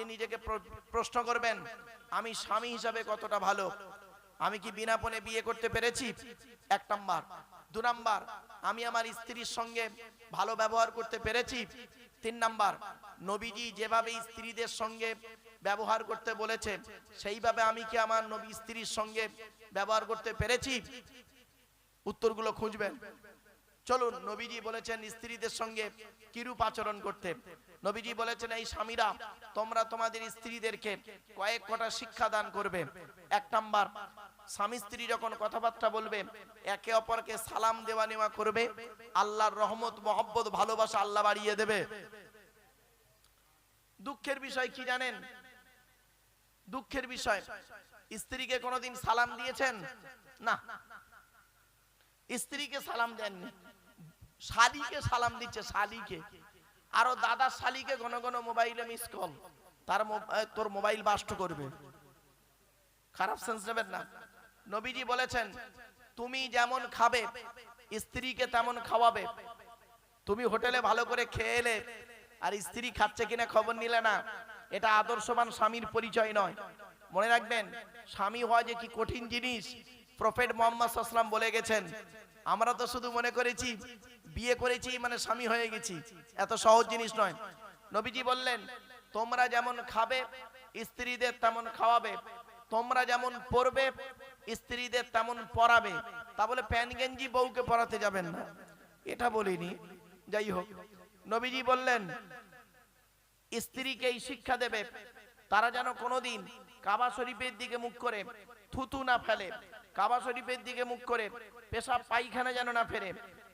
আপনি নিজেকে প্রশ্ন করবেন, আমি স্বামী হিসাবে কতটা ভালো? আমি কি বিনা পণে বিয়ে করতে পেরেছি? এক নাম্বার। দু নাম্বার, আমি আমার স্ত্রীর সঙ্গে ভালো ব্যবহার করতে পেরেছি? তিন নাম্বার, নবীজি যেভাবে স্ত্রীদের সঙ্গে ব্যবহার করতে বলেছে, সেইভাবে আমি কি আমার নবী স্ত্রীর সঙ্গে ব্যবহার করতে পেরেছি? উত্তরগুলো খুঁজবেন। চলুন নবীজি বলেছেন স্ত্রীদের সঙ্গে কিরূপ আচরণ করতে? নবীজি বলেছেন, এই স্বামীরা, তোমরা তোমাদের স্ত্রীদেরকে কয়েক কটা শিক্ষা দান করবে। এক নাম্বার, স্বামী স্ত্রী যখন কথাবার্তা বলবে, একে অপরকে সালাম দেওয়া নেওয়া করবে। আল্লাহর রহমত, মহব্বত, ভালোবাসা আল্লাহ বাড়িয়ে দেবে। দুঃখের বিষয় কি জানেন? দুঃখের বিষয়, স্ত্রীকে কোনোদিন সালাম দিয়েছেন? না। স্ত্রীকে সালাম দেননি। শালিকে সালাম দিচ্ছে শালিকে আরও দাদা শালিকে ঘন ঘন মোবাইলে মিস কল তার তোর মোবাইল বাস্ট করবে। খারাপ সেন্স নেবেন না। নবীজি বলেছেন, তুমি যেমন খাবে, স্ত্রীকে তেমন খাওয়াবে। তুমি হোটেলে ভালো করে খেয়ে এলে, আর স্ত্রী খাচ্ছে কিনা খবর নিলে না, এটা আদর্শবান স্বামীর পরিচয় নয়। মনে রাখবেন, স্বামী হওয়া যে কি কঠিন জিনিস, প্রফেট মোহাম্মদ সাল্লাম বলে গেছেন আমরা তো শুধু মনে করেছি, বিয়ে করেছি মানে স্বামী হয়ে গেছি। এত সহজ জিনিস নয়। নবীজি বললেন, তোমরা যেমন খাবে, স্ত্রীদের তেমন খাওয়াবে। তোমরা যেমন পড়বে স্ত্রীদের তেমন পড়াবে তা বলে প্যান গেঞ্জি বউকে পড়াতে যাবেন না। এটা বলিনি। যাই হোক, নবীজি বললেন স্ত্রীকে এই শিক্ষা দেবে। তারা যেন কোনোদিন কাবা শরীফের দিকে মুখ করে থুতু না ফেলে। কাবা শরীফের দিকে মুখ করে, পেশাব পায়খানা যেন না ফেরে।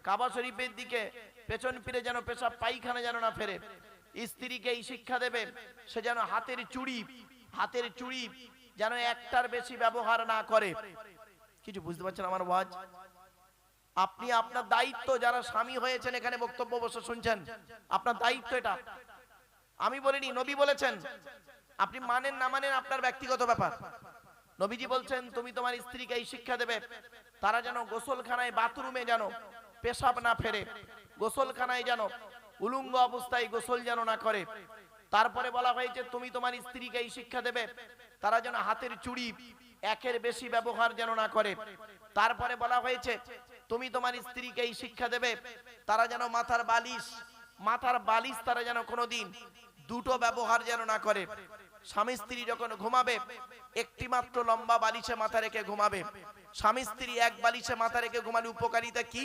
কাবা শরীফের দিকে পেছন ফিরে যেন পেশাব পায়খানা যেন না ফেরে। স্ত্রীকে এই শিক্ষা দেবে, সে যেন হাতের চুড়ি হাতের চুড়ি যেন একটার বেশি ব্যবহার না করে। কিছু বুঝতে পারছেন আমার ওয়াজ? আপনি আপনার দায়িত্ব, যারা স্বামী হয়েছেন এখানে বক্তব্য বসে শুনছেন, আপনার দায়িত্ব এটা। আমি বলিনি, নবী বলেছেন, আপনি মানেন না মানেন আপনার ব্যক্তিগত ব্যাপার। নবীজি বলছেন, তুমি তোমার স্ত্রীকে এই শিক্ষা দেবে। তারা যেন গোসলখানায় বাথরুমে যেন পেশাব না ফেরে, গোসলখানায় যেন উলুঙ্গ অবস্থায় গোসল যেন না করে। তারপরে বলা হয়েছে, তুমি তোমার স্ত্রীকে এই শিক্ষা দেবে। তারা যেন হাতের চুড়ি একের বেশি ব্যবহার যেন না করে। তারপরে বলা হয়েছে, তুমি তোমার স্ত্রীকে এই শিক্ষা দেবে। তারা যেন মাথার বালিশ মাথার বালিশ তারা যেন কোনোদিন দুটো ব্যবহার যেন না করে। স্বামী স্ত্রী যখন ঘুমাবে একটি মাত্র লম্বা বালিশে মাথা রেখে ঘুমাবে। স্বামী স্ত্রী এক বালিশে মাথা রেখে ঘুমালে উপকারিতা কি?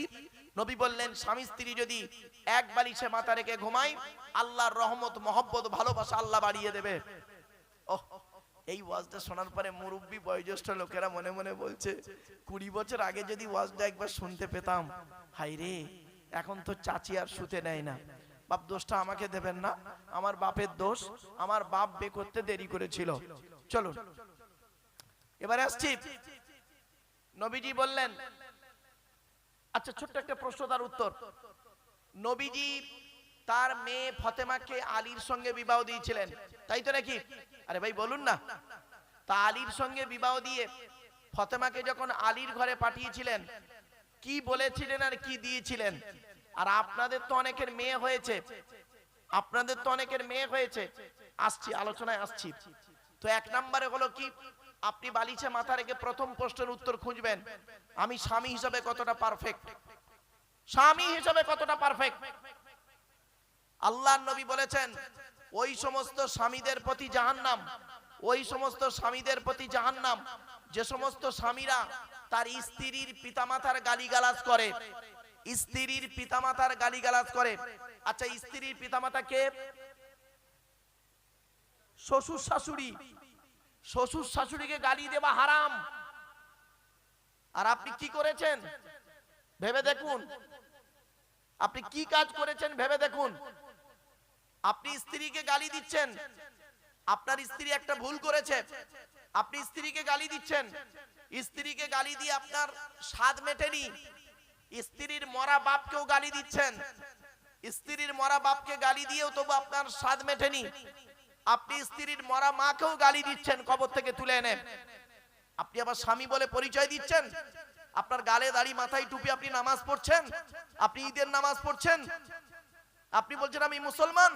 নবী বললেন, স্বামী স্ত্রী যদি এক বালিশে মাথা রেখে ঘুমায়, আল্লাহর রহমত, মহব্বত, ভালোবাসা আল্লাহ বাড়িয়ে দেবে। ওহ, এই ওয়াজটা শোনার পরে মুরব্বী বয়োজ্যেষ্ঠ লোকেরা মনে মনে বলছে, কুড়ি বছর আগে যদি ওয়াজটা একবার শুনতে পেতাম হাই রে এখন তো চাচি আর শুতে নেয় না। বাপ দোষটা আমাকে দেবেন না, আমার বাপের দোষ, আমার বাপ বে করতে দেরি করেছিল। চলুন। এবারে আসছি। নবীজি বললেন আচ্ছা ছোট্ট একটা প্রশ্ন, তার উত্তর। নবীজি তার মেয়ে ফতেমাকে আলীর সঙ্গে বিবাহ দিয়েছিলেন। তাই তো নাকি? আরে ভাই, বলুন না। তা আলীর সঙ্গে বিবাহ দিয়ে ফতেমাকে যখন আলীর ঘরে পাঠিয়েছিলেন, কি বলেছিলেন আর কি দিয়েছিলেন? আর আপনাদের তো অনেকের মেয়ে হয়েছে। আপনাদের তো অনেকের মেয়ে হয়েছে। আসছি, আলোচনায় আসছি। তো এক নম্বরে হলো কি? আপনি বালিছে মাথা রেখে প্রথম প্রশ্নের উত্তর খুঁজবেন। আমি স্বামী হিসাবে কতটা পারফেক্ট স্বামী হিসাবে কতটা পারফেক্ট আল্লাহ নবী বলেছেন, ওই সমস্ত স্বামীদের প্রতি জাহান্নাম, ওই সমস্ত স্বামীদের প্রতি জাহান্নাম, যে সমস্ত স্বামীরা তার স্ত্রীর পিতামাতার গালিগালাজ করে স্ত্রীর পিতামাতার গালিগালাজ করে। আচ্ছা স্ত্রীর পিতামাতা কে? শ্বশুর শাশুড়ি। শ্বশুর শাশুড়িকে গালি দেওয়া হারাম। আর আপনি কি করেছেন? ভেবে দেখুন। আপনি কি কাজ করেছেন ভেবে দেখুন। আপনি স্ত্রীকে গালি দিচ্ছেন। আপনার স্ত্রী একটা ভুল করেছে। আপনি স্ত্রীকে গালি দিচ্ছেন। স্ত্রীকে গালি দিয়ে আপনার স্বাদ মেটেনি। স্ত্রীর মরা বাপকেও গালি দিচ্ছেন। স্ত্রীর মরা বাপকে গালি দিয়েও তবু আপনার স্বাদ মেটেনি। আপনি স্ত্রীর মরা মাকেও গালি দিচ্ছেন, কবর থেকে তুলে এনে। আপনি আবার স্বামী বলে পরিচয় দিচ্ছেন? আপনার গালে দাড়ি মাথায় টুপি আপনি নামাজ পড়ছেন? আপনি ঈদের নামাজ পড়ছেন? আপনি বলছেন, আমি মুসলমান?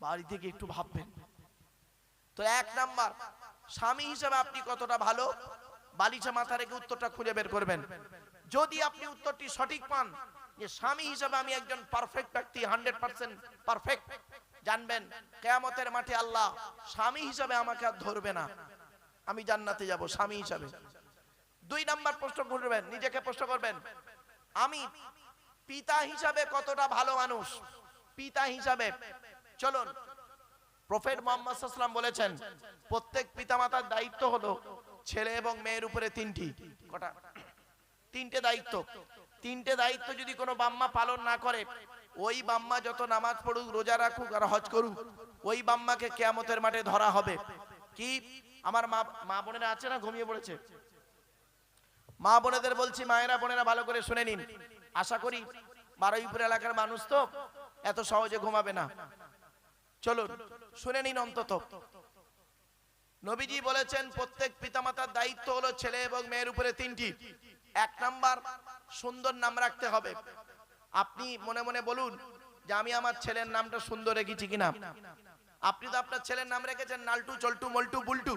বাড়ি থেকে একটু ভাববেন। তো এক নাম্বার, স্বামী হিসেবে আপনি কতটা ভালো? বালিশা মাথা রেখে উত্তরটা খুঁজে বের করবেন। যদি আপনি উত্তরটি সঠিক পান, যে স্বামী হিসাবে আমি একজন পারফেক্ট ব্যক্তি হান্ড্রেড পার্সেন্ট পারফেক্ট জানবেন, কেয়ামতের মাঠে আল্লাহ স্বামী হিসাবে আমাকে আর ধরবে না। আমি জান্নাতে যাব স্বামী হিসাবে। দুই নাম্বার প্রশ্ন করবেন, নিজেকে প্রশ্ন করবেন, আমি পিতা হিসাবে কতটা ভালো মানুষ? পিতা হিসাবে, চলুন, প্রফেট মোহাম্মদ বলেছেন, প্রত্যেক পিতামাতার দায়িত্ব হলো ছেলে এবং মেয়ের উপরে তিনটি। কটা? তিনটে দায়িত্ব। তিনটে দায়িত্ব যদি কোনো বাম্মা পালন না করে, ওই বাম্মা যত নামাজ পড়ুক, রোজা রাখুক আর হজ করুক, ওই বাম্মাকে কেয়ামতের মাঠে ধরা হবে। কি? আমার মা মা বোনেরা আছে না? ঘুমিয়ে পড়েছে? মা বোনেদের বলছি, মায়েরা, বোনেরা ভালো করে শুনে নিন। আশা করি বারুইপুর এলাকার মানুষ তো এত সহজে ঘুমাবে না। চলুন, শুনে নিন অন্তত। নবীজি বলেছেন, প্রত্যেক পিতামাতার দায়িত্ব হলো ছেলে এবং মেয়ের উপরে তিনটি। এক নাম্বার, সুন্দর নাম রাখতে হবে। আপনি মনে মনে বলুন যে আমি আমার ছেলের নামটা সুন্দর রেখেছি কিনা। আপনি তো আপনার ছেলের নাম রেখেছেন, নালটু, চল্টু, মল্টু, বুলটু।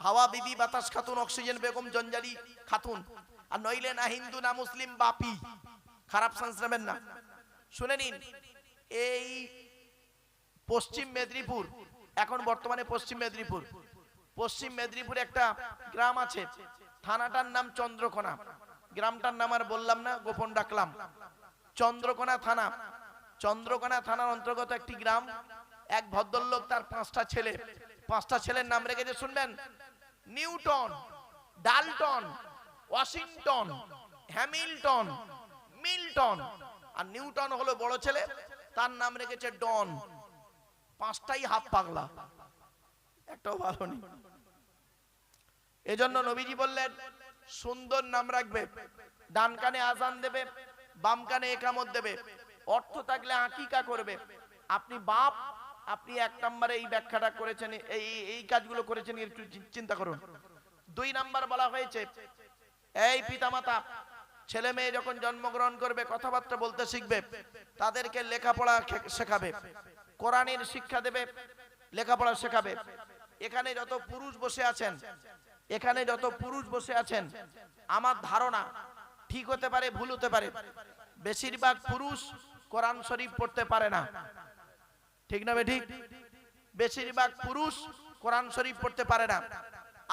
হাওয়া, বিবি, বাতাস খাতুন, অক্সিজেন, বেগম, জঞ্জালি, খাতুন। আর নইলে না হিন্দু, না মুসলিম, বাপি। খারাপ নেবেন না। শুনে নিন, এই পশ্চিম মেদিনীপুর এখন বর্তমানে পশ্চিম মেদিনীপুর। পশ্চিম মেদিনীপুরে একটা গ্রাম আছে, থানাটার নাম চন্দ্রকোনা। গ্রামটার নাম আর বললাম না, গোপন ডাকলাম চন্দ্রকোনা থানা। চন্দ্রকোনা থানার অন্তর্গত একটি গ্রাম। এক ভদ্রলোক, তার পাঁচটা ছেলে। পাঁচটা ছেলের নাম রেখেছে, শুনবেন? Newton, Dalton, Washington, Hamilton, Milton. আর নিউটন হলো বড় ছেলে, তার নাম রেখেছে ডন। পাঁচটাই হাফ পাগলা। একটাও ভালো নেই। এজন্য নবীজি বললেন, সুন্দর নাম রাখবে, ডান কানে আজান দেবে, বাম কানে একামত দেবে, অর্থ থাকলে আকিকা করবে। আপনি বাপ, আপনি এক নম্বরে এই ব্যাখ্যাটা করেছেন, এই এই কাজগুলো করেছেন একটু চিন্তা করুন। দুই নাম্বার বলা হয়েছে, এই পিতামাতা, ছেলে মেয়ে যখন জন্মগ্রহণ করবে, কথাবার্তা বলতে শিখবে, তাদেরকে লেখাপড়া শেখাবে। কোরআনের শিক্ষা দেবে, লেখাপড়া শেখাবে। এখানে যত পুরুষ বসে আছেন, এখানে যত পুরুষ বসে আছেন, আমার ধারণা ঠিক হতে পারে, ভুল হতে পারে। বেশিরভাগ পুরুষ কোরআন শরীফ পড়তে পারে না। ঠিক না ঠিক বেশিরভাগ পুরুষ কোরআন শরীফ পড়তে পারে না।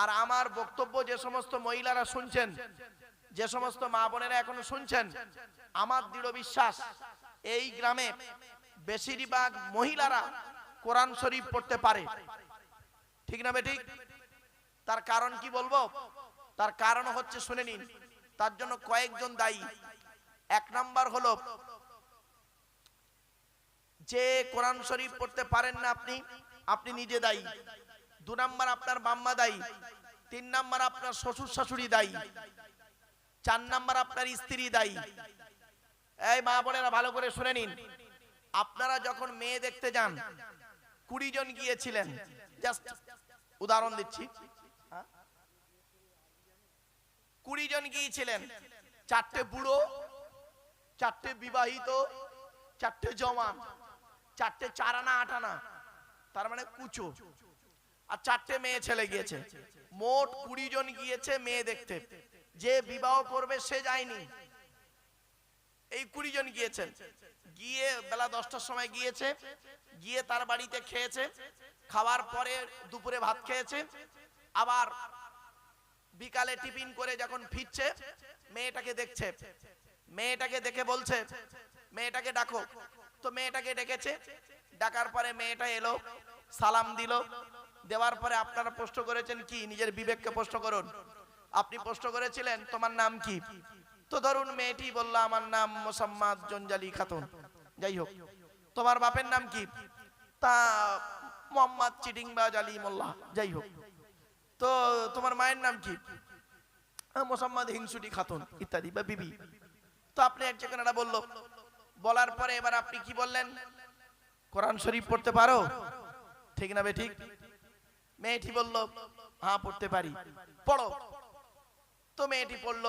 আর আমার বক্তব্য যে সমস্ত মহিলারা শুনছেন, যে সমস্ত মা বোনেরা এখনও শুনছেন, আমার দৃঢ় বিশ্বাস, এই গ্রামে বেশিরভাগ মহিলারা কোরআন শরীফ পড়তে পারে। ঠিক না বে ঠিক তার কারণ কি বলব? তার কারণ হচ্ছে, শুনে নিন, তার জন্য কয়েকজন দায়ী। এক নাম্বার হলো, যে কোরআন শরীফ পড়তে পারেন না আপনি আপনি নিজে দায়ী। দু নাম্বার আপনার বাম্মা দায়ী, তিন নাম্বার আপনার শ্বশুর শাশুড়ি দায়ী, চার নাম্বার আপনার স্ত্রী দায়ী। এই মা বোনেরা ভালো করে শুনে নিন। আপনারা যখন মেয়ে দেখতে যান, কুড়ি জন গিয়েছিলেন। উদাহরণ দিচ্ছি। হ্যাঁ? কুড়ি জন গিয়েছিলেন। চারটে বুড়ো, চারটে বিবাহিত, চারটে জওয়ান, চারটে চারানা আটানা, তার মানে কুচো। আর চারটে মেয়ে ছেলে গিয়েছে। মোট কুড়ি জন গিয়েছে মেয়ে দেখতে। যে বিবাহ করবে সে যায়নি। এই কুড়ি জন গিয়েছেন। গিয়ে বেলা দশটার সময় গিয়েছে, গিয়ে তার বাড়িতে খেয়েছে, খাওয়ার পরে দুপুরে ভাত খেয়েছে, আবার বিকালে টিফিন করে যখন ফিরছে, মেয়েটাকে দেখছে। মেয়েটাকে দেখে বলছে, মেয়েটাকে ডাকো। তো মেয়েটাকে ডেকেছে, ডাকার পরে মেয়েটা এলো, সালাম দিল, দেওয়ার পরে আপনারা প্রশ্ন করেছেন কি? নিজের বিবেককে প্রশ্ন করুন। আপনি প্রশ্ন করেছিলেন, তোমার নাম কি? তো ধরুন মেয়েটি বলল, আমার নাম মোসাম্মদ জঞ্জালি খাতুন। যাই হোক, তোমার বাপের নাম কি? তা মোহাম্মদ চিটিংবাজ আলী মোল্লা যাই হোক, তো তোমার মায়ের নাম কি? মোসাম্মদ হিংসুটি খাতুন, ইত্যাদি, বা বিবি। তো আপনি এক জায়গাটা বলল, বলার পরে এবার আপনি কি বললেন? কোরআন শরীফ পড়তে পারো? ঠিক না বে, ঠিক? মেয়েটি বলল হ্যাঁ পড়তে পারি। পড়ো। তো মেয়েটি পড়ল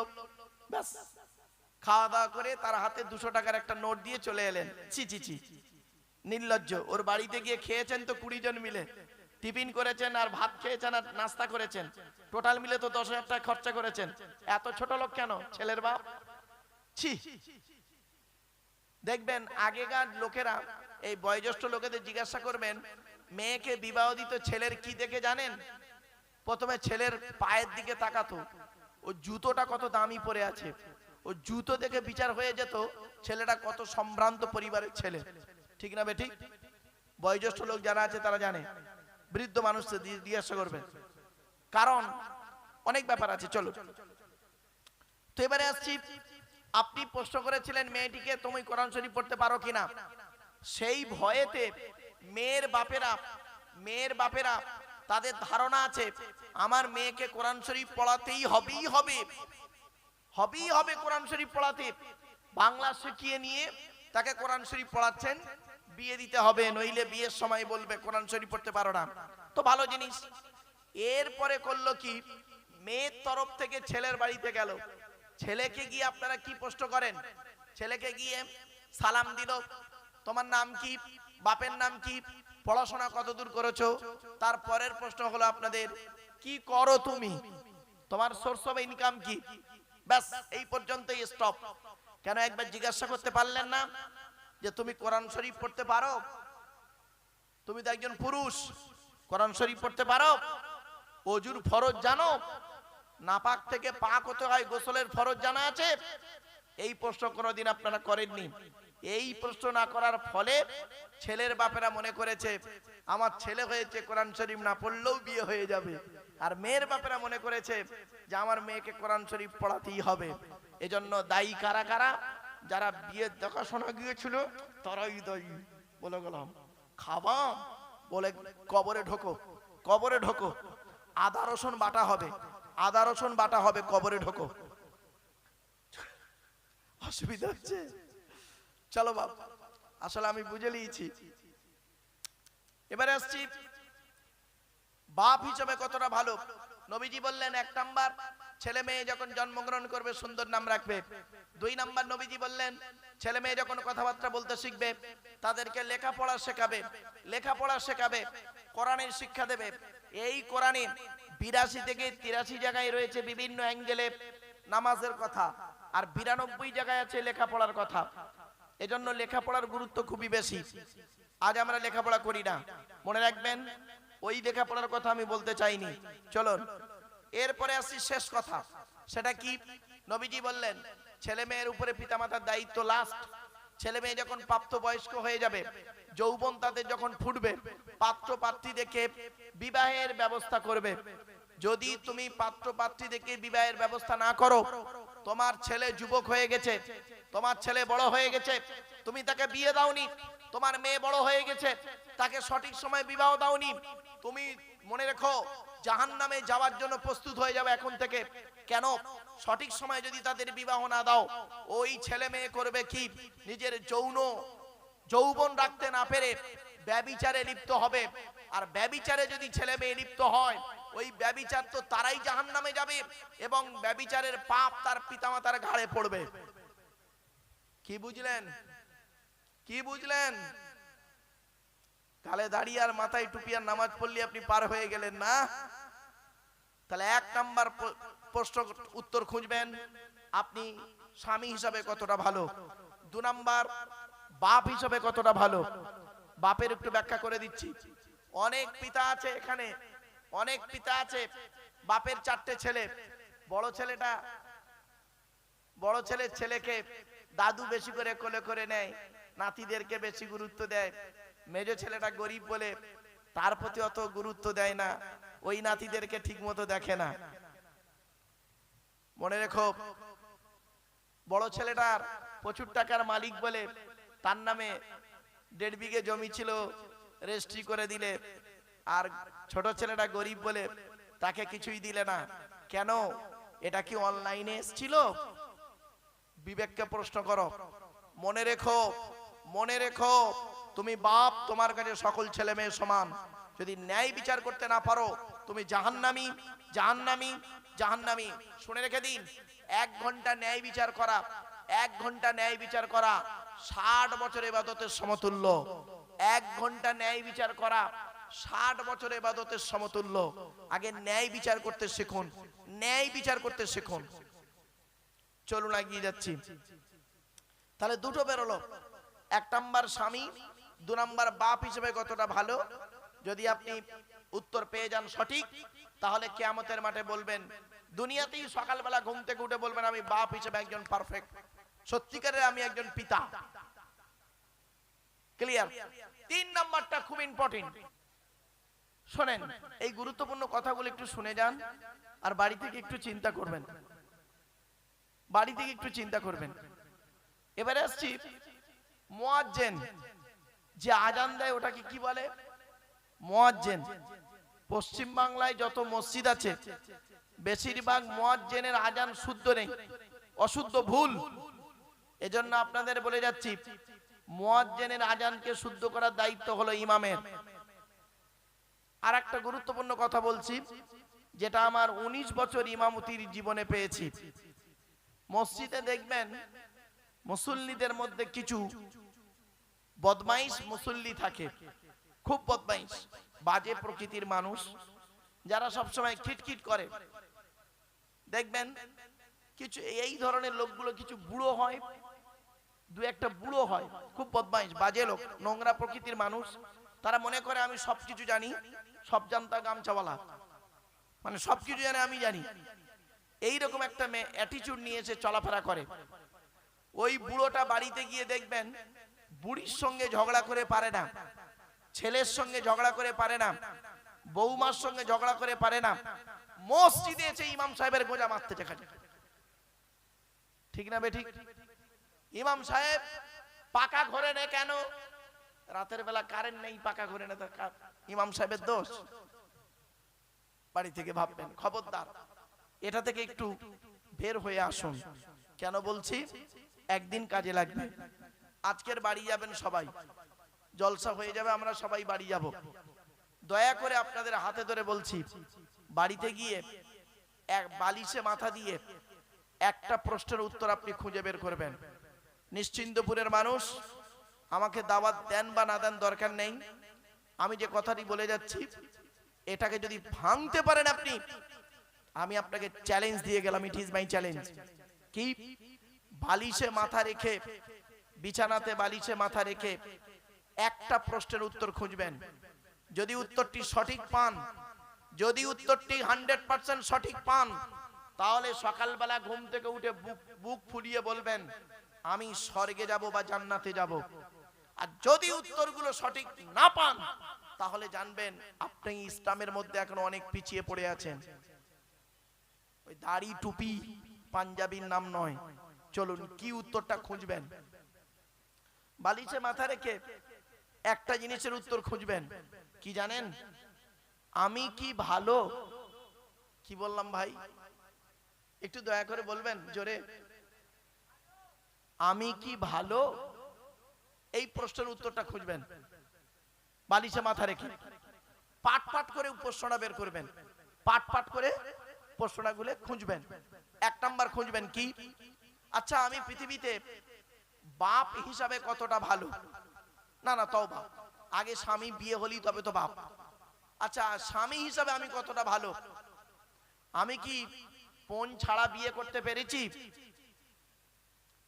ব্যাস। খাওয়া দাওয়া করে তার হাতে দুশো টাকার একটা নোট দিয়ে চলে এলেন। ছি ছি ছি। নির্লজ্জ, ওর বাড়িতে গিয়ে খেয়েছেন তো কুড়ি জন মিলে। টিফিন করেছেন আর ভাত খেয়েছেন আর নাস্তা করেছেন। টোটাল মিলে তো দশ হাজার টাকা খরচা করেছেন। এত ছোট লোক কেন? ছেলের বাপ? ছি। দেখবেন আগেকার লোকেরা, এই বয়োজ্যেষ্ঠ লোকেদের জিজ্ঞাসা করবেন, মেয়েকে বিবাহ দিত ছেলের কি দেখে জানেন? প্রথমে ছেলের পায়ের দিকে তাকাতো। ও জুতোটা কত দামি পরে আছে। ও জুতো দেখে বিচার হয়ে যেত, ছেলেটা কত সম্ভ্রান্ত পরিবারের ছেলে। ঠিক না বেঠিক বয়োজ্যেষ্ঠ লোক যারা আছে তারা জানে। বৃদ্ধ মানুষ জিজ্ঞাসা করবে। কারণ অনেক ব্যাপার আছে, চলো। তো এবারে আসছি, আপনি প্রশ্ন করেছিলেন মেয়েটিকে, তুমি কোরআন শরীফ পড়তে পারো কিনা? সেই ভয়েতে মেয়ের বাপেরা মেয়ের বাপেরা তাদের ধারণা আছে, আমার মেয়েকে কোরআন শরীফ পড়াতেই হবেই হবে। হবেই হবে কোরআন শরীফ পড়াতে। বাংলা শিখিয়ে নিয়ে তাকে কোরআন শরীফ পড়াচ্ছেন, বিয়ে দিতে হবে, নইলে বিয়ের সময় বলবে, কোরআন শরীফ পড়তে পারো না। তো ভালো জিনিস, এরপরে করল কি? মেয়ের তরফ থেকে ছেলের বাড়িতে গেল। ছেলেকে গিয়ে আপনারা কি প্রশ্ন করেন? ছেলেকে গিয়ে সালাম দিল, তোমার নাম কি? বাপের নাম কি? পড়াশোনা কতদূর করেছ? তার পরের প্রশ্ন হলো আপনাদের, কি করো তুমি? তোমার সোর্স অফ ইনকাম কি? ব্যাস, এই পর্যন্তই স্টপ কেন একবার জিজ্ঞাসা করতে পারলেন না? যে তুমি কোরআন শরীফ পড়তে পারো? তুমি তো একজন পুরুষ, কোরআন শরীফ পড়তে পারো? অজুর ফরজ জানো? নাপাক থেকে পাক হতে হয়, গোসলের ফরজ জানা আছে? এই প্রশ্ন কোনোদিন আপনারা করেননি। এই প্রশ্ন না করার ফলে ছেলের বাপেরা মনে করেছে, আমার ছেলে হয়েছে, কোরআন শরীফ না পড়লেও বিয়ে হয়ে যাবে। আর মেয়ের বাপেরা মনে করেছে যে, আমার মেয়েকে কোরআন শরীফ পড়াতেই হবে। এজন্য দায়ী কারা কারা? যারা বিয়ে দেখাশোনা গিয়েছিল, তারাই দায়ী। বলে গেলাম, খাবা? বলে, কবরে ঢোকো কবরে ঢোকো। আদা, রসুন, বাটা হবে। আদা, রসুন, বাটা হবে, কবরে ঢোকো। অসুবিধা হচ্ছে? চলো বাপ, আসলে আমি বুঝে নিয়েছি। এবারে আসছি, বাপ হিসেবে কতটা ভালো? নবীজি বললেন, এক নাম্বার, ছেলে মেয়ে যখন জন্মগ্রহণ করবে, সুন্দর নাম রাখবে। দুই নাম্বার, নবীজি বললেন, ছেলে মেয়ে যখন কথাবার্তা বলতে শিখবে, তাদেরকে লেখাপড়া শেখাবে লেখাপড়া শেখাবে, কোরআনের শিক্ষা দেবে। এই কোরআনে বিরাশি থেকে তিরাশি জায়গায় রয়েছে বিভিন্ন অ্যাঙ্গেলে নামাজের কথা, আর বিরানব্বই জায়গায় আছে লেখাপড়ার কথা। এজন্য লেখাপড়ার গুরুত্ব খুবই বেশি। আজ আমরা লেখাপড়া করি না। মনে রাখবেন, ওই লেখাপড়ার কথা আমি বলতে চাইনি। চলুন, এরপরে আসি শেষ কথা। সেটা কি? নবীজি বললেন, ছেলে মেয়ের উপরে পিতামাতার দায়িত্ব লাস্ট ছেলে মেয়ে যখন প্রাপ্ত বয়স্ক হয়ে যাবে, যৌবন তাদের যখন ফুটবে পাত্র পাত্রী দেখে বিবাহের ব্যবস্থা করবে। যদি তুমি পাত্র পাত্রী দেখে বিবাহের ব্যবস্থা না করো, তোমার ছেলে যুবক হয়ে গেছে। তোমার ছেলে বড় হয়ে গেছে, তুমি তাকে বিয়ে দাওনি, তোমার মেয়ে বড় হয়ে গেছে, তাকে সঠিক সময় বিবাহ দাওনি, তুমি মনে রেখো জাহান নামে যাওয়ার জন্য প্রস্তুত হয়ে যাবে এখন থেকে। কেন? সঠিক সময় যদি তাদের বিবাহ না দাও, ওই ছেলে মেয়ে করবে কি? নিজের যৌন, যৌবন রাখতে না পেরে ব্যবিচারে লিপ্ত হবে। আর ব্যবিচারে যদি ছেলে মেয়ে লিপ্ত হয়, ওই ব্যবিচার তো তারাই জাহান নামে যাবে এবং ব্যবিচারের পাপ তার পিতামাতার ঘাড়ে পড়বে। কি বুঝলেন? কি বুঝলেন? কালে দাঁড়িয়ে আর মাথায় টুপি আর নামাজ পড়লে আপনি পার হয়ে গেলেন না? তাহলে এক নাম্বার প্রশ্ন উত্তর খুঁজবেন, আপনি স্বামী হিসাবে কতটা ভালো? দু নাম্বার, বাপ হিসাবে কতটা ভালো? বাপের একটু ব্যাখ্যা করে দিচ্ছি। অনেক পিতা আছে এখানে, অনেক পিতা আছে, বাপের চারটে ছেলে, বড় ছেলেটা, বড় ছেলের ছেলেকে দাদু বেশি করে কোলে করে নেয়, নাতিদেরকে বেশি গুরুত্ব দেয়। মেজ ছেলেটা গরিব বলে তার প্রতি অত গুরুত্ব দেয় না, ওই নাতিদেরকে ঠিক মতো দেখে না। মনে রেখো, বড় ছেলেটার প্রচুর টাকার মালিক বলে তার নামে দেড় বিঘে জমি ছিল, রেজিস্ট্রি করে দিলে। আর ছোট ছেলেটা গরিব বলে তাকে কিছুই দিলে না। কেন? এটা কি অনলাইনে এসছিল? বিবেককে প্রশ্ন করো। মনে রেখো মনে রেখো, তুমি বাপ, তোমার কাছে সকল ছেলে মেয়ে সমান। যদি ন্যায় বিচার করতে না পারো, তুমি জাহান্নামি জাহান্নামি জাহান্নামি। শুনে রেখে দিন, এক ঘণ্টা ন্যায় বিচার করা, এক ঘণ্টা ন্যায় বিচার করা ষাট বছর এবাদতের সমতুল্য। এক ঘণ্টা ন্যায় বিচার করা ষাট বছর এবাদতের সমতুল্য। আগে ন্যায় বিচার করতে শিখুন, ন্যায় বিচার করতে শিখুন। চলুন এগিয়ে যাচ্ছি। তাহলে দুটো বেরোলো। এক নাম্বার স্বামী, দু নাম্বার বাপ হিসেবে কতটা ভালো? যদি আপনি উত্তর পেয়ে যান সঠিক, তাহলে কেয়ামতের মাঠে বলবেন, দুনিয়াতেই সকালবেলা ঘুম থেকে উঠে বলবেন, আমি বাপ হিসেবে একজন পারফেক্ট সত্যিকারের আমি একজন পিতা। ক্লিয়ার তিন নাম্বারটা খুব ইম্পর্টেন্ট শোনেন, এই গুরুত্বপূর্ণ কথাগুলো একটু শুনে যান, আর বাড়ি থেকে একটু চিন্তা করবেন। বাড়ি থেকে একটু চিন্তা করবেন। এবারে আসছি মোয়াজ্জেন। যে আজান দেয় ওটাকে কি বলে? মোয়াজ্জেন। পশ্চিম বাংলায় যত মসজিদ আছে, বেশিরভাগ মোয়াজ্জেনের আজান শুদ্ধ নেই, অশুদ্ধ ভুল। এজন্য আপনাদের বলে যাচ্ছি, মোয়াজ্জেনের আজানকে শুদ্ধ করার দায়িত্ব হলো ইমামের। আর একটা গুরুত্বপূর্ণ কথা বলছি, যেটা আমার ১৯ বছর ইমামতির জীবনে পেয়েছি। মসজিদে দেখবেন মুসল্লিদের মধ্যে কিছু বদমাইশ মুসল্লি থাকে। খুব বদমাইশ, বাজে প্রকৃতির মানুষ, যারা সবসময় খিটখিট করে। দেখবেন কিছু এই ধরনের লোকগুলো কিছু বুড়ো হয়, দু একটা বুড়ো হয়, খুব বদমাইশ, বাজে লোক, নোংরা প্রকৃতির মানুষ। তারা মনে করে, আমি সবকিছু জানি, সব জানতা গামছাওয়ালা। মানে সবকিছু জানে, আমি জানি। এইরকম একটা মেয়ে অ্যাটিচিউড নিয়ে এসে চলাফেরা করে। ওই বুড়োটা বাড়িতে গিয়ে দেখবেন বুড়ির সঙ্গে ঝগড়া করে পারে না, ছেলের সঙ্গে ঝগড়া করে পারে না, বৌমার সঙ্গে ঝগড়া করে পারে না, মসজিদে এসে ইমাম সাহেবের গোজা মারতে দেখা ঠিক না বে ঠিক? ইমাম সাহেব, পাকা ঘরে নে কেন? রাতের বেলা কারেন্ট নেই, পাকা ঘরে না ইমাম সাহেবের দোষ। বাড়ি থেকে ভাববেন, খবরদার। এটা থেকে একটু বের হয়ে আসুন। কেন বলছি? একদিন কাজে লাগবে। আজকের বাড়ি যাবেন সবাই। জলসা হয়ে যাবে, আমরা সবাই বাড়ি যাব। দয়া করে আপনাদের হাতে ধরে বলছি, বাড়িতে গিয়ে এক বালিশে মাথা দিয়ে একটা প্রশ্নের উত্তর আপনি খুঁজে বের করবেন। নিশ্চিন্তপুরের মানুষ, আমাকে দাওয়াত দেন বা না দেন দরকার নেই। আমি যে কথাটি বলে যাচ্ছি, এটাকে যদি ভাঙতে পারেন আপনি আমি আপনাকে চ্যালেঞ্জ দিয়ে গেলাম ইট ইজ মাই চ্যালেঞ্জ কি? বালিশে মাথা রেখে, বিছানাতে বালিশে মাথা রেখে একটা প্রশ্নের উত্তর খুঁজবেন। যদি উত্তরটি সঠিক পান, যদি উত্তরটি হান্ড্রেড পার্সেন্ট সঠিক পান, তাহলে সকালবেলা ঘুম থেকে উঠে বুক বুক ফুলিয়ে বলবেন, আমি স্বর্গে যাব বা জান্নাতে যাব। আর যদি উত্তরগুলো সঠিক না পান, তাহলে জানবেন, আপনি ইসলামের মধ্যে এখন অনেক পিছিয়ে পড়ে আছেন। ওই দাড়ি টুপি পাঞ্জাবির নাম নয়। চলুন, কি উত্তরটা খুঁজবেন? বালিশে মাথা রেখে একটা জিনিসের উত্তর খুঁজবেন। কি জানেন? আমি কি ভালো? কি বললাম ভাই? একটু দয়া করে বলবেন, জোরে। আমি কি ভালো? এই প্রশ্নের উত্তরটা খুঁজবেন। বালিশে মাথা রেখে। পাট পাট করে প্রশ্নটা বের করবেন। পাট পাট করে প্রশ্নগুলো খুঁজবেন। এক নাম্বার খুঁজবেন কি? আচ্ছা আমি পৃথিবীতে বাপ হিসাবে কতটা ভালো? না না, তাও বাপ। আগে স্বামী, বিয়ে হলি তবে তো বাপ। আচ্ছা স্বামী হিসাবে আমি কতটা ভালো? আমি কি পণ ছাড়া বিয়ে করতে পেরেছি?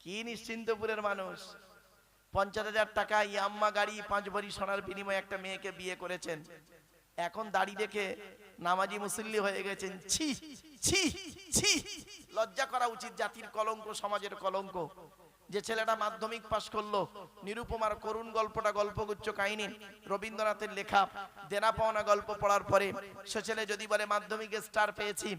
কি নিশ্চিন্তপুরের মানুষ। পঞ্চাশ হাজার টাকা ইয়াম্মা গাড়ি, পাঁচ ভরি সোনার বিনিময়ে একটা মেয়েকে বিয়ে করেছেন। এখন দাড়ি দেখে নামাজি মুসল্লি হয়ে গেছেন, ছি ছি ছি লজ্জা করা উচিত জাতির কলঙ্ক, সমাজের কলঙ্ক। যে ছেলেটা মাধ্যমিক পাশ করল নিরুপমার করুণ গল্পটা গল্পগুচ্ছ কাহিনী, রবীন্দ্রনাথের লেখা দেনা পাওনা গল্প পড়ার পরে সে ছেলে যদি বলে, মাধ্যমিকে স্টার পেয়েছি,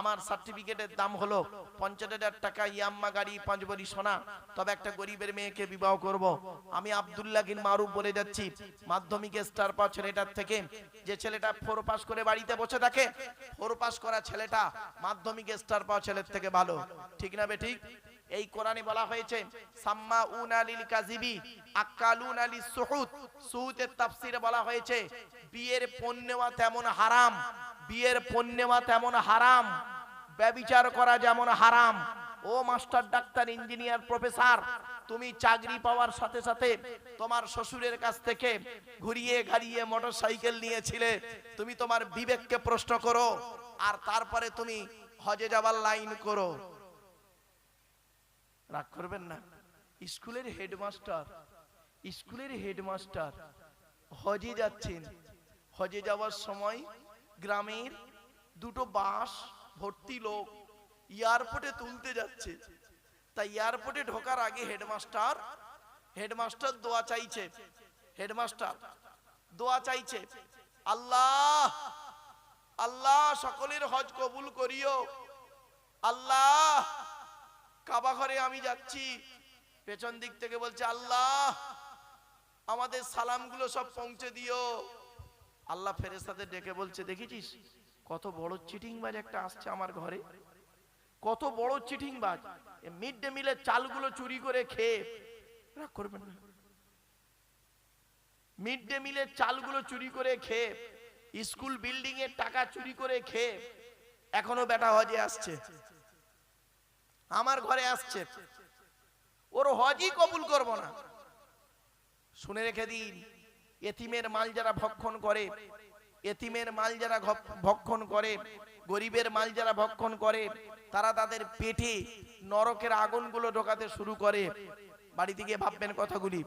আমার সার্টিফিকেটের দাম হলো পঞ্চাশ হাজার টাকা ইয়াম্মা গাড়ি, পাঁচ বড়ি সোনা, তবে একটা গরিবের মেয়েকে বিবাহ করব। আমি আব্দুল্লাহ গিন মারুফ বলে যাচ্ছি, মাধ্যমিকে স্টার পাওয়া ছেলেটার থেকে, যে ছেলেটা ফোর পাস করে বাড়িতে বসে থাকে ফোর পাস করা ছেলেটা মাধ্যমিকে স্টার পাওয়া ছেলের থেকে ভালো। ঠিক না বে ঠিক? এই কোরআনে বলা হয়েছে সাম্মা উনালিল কাজিবি আক্কালুন আলি সুহুদ। সুহুদের তাফসিরে বলা হয়েছে, বিয়ের পণ্যেওয়া তেমন হারাম, বিয়ের পণ্যেওয়া তেমন হারাম, ব্যবিচার করা যেমন হারাম। ও মাস্টার ডাক্তার, ইঞ্জিনিয়ার, প্রফেসর, তুমি চাকরি পাওয়ার সাথে সাথে তোমার শ্বশুরের কাছ থেকে ঘুরিয়ে ঘাড়িয়ে মোটর সাইকেল নিয়েছিলে, তুমি তোমার বিবেককে প্রশ্ন করো, আর তারপরে তুমি হজে যাবার লাইন করো। রাগ করবেন না। স্কুলের হেডমাস্টার স্কুলের হেডমাস্টার হজে যাচ্ছেন। হজে যাওয়ার সময় গ্রামের দুটো বাস ভর্তি লোক এয়ারপোর্টে তুলতে যাচ্ছে। তাই এয়ারপোর্টে ঢোকার আগে হেডমাস্টার হেডমাস্টার দোয়া চাইছে। হেডমাস্টার, দোয়া চাইছে, আল্লাহ আল্লাহ সকলের হজ কবুল করিও। আল্লাহ কাবা ঘরে আমি যাচ্ছি। পেছন দিক থেকে বলছে, আল্লাহ, আমাদের সালামগুলো সব পৌঁছে দিও। আল্লাহ ফেরেস্তাদের ডেকে বলছে দেখেছিস কত বড় চিটিংবাজ একটা আসছে আমার ঘরে? কত বড় চিটিংবাজ। মিড ডে মিলের চালগুলো চুরি করে খেয়ে রাগ করবেন না। মিড ডে মিলের চালগুলো চুরি করে খেয়ে, স্কুল বিল্ডিং এর টাকা চুরি করে খেয়ে, এখনও বেটা হজে আসছে। আমার ঘরে আসছে। ওর হজই কবুল করব না। শুনে রেখে দিন, এতিমের মাল যারা ভক্ষণ করে, এতিমের মাল যারা ভক্ষণ করে, গরিবের মাল যারা ভক্ষণ করে, তারা তাদের পেটে নরকের আগুনগুলো ঢোকাতে শুরু করে। বাড়ি থেকে ভাববেন কথাগুলি।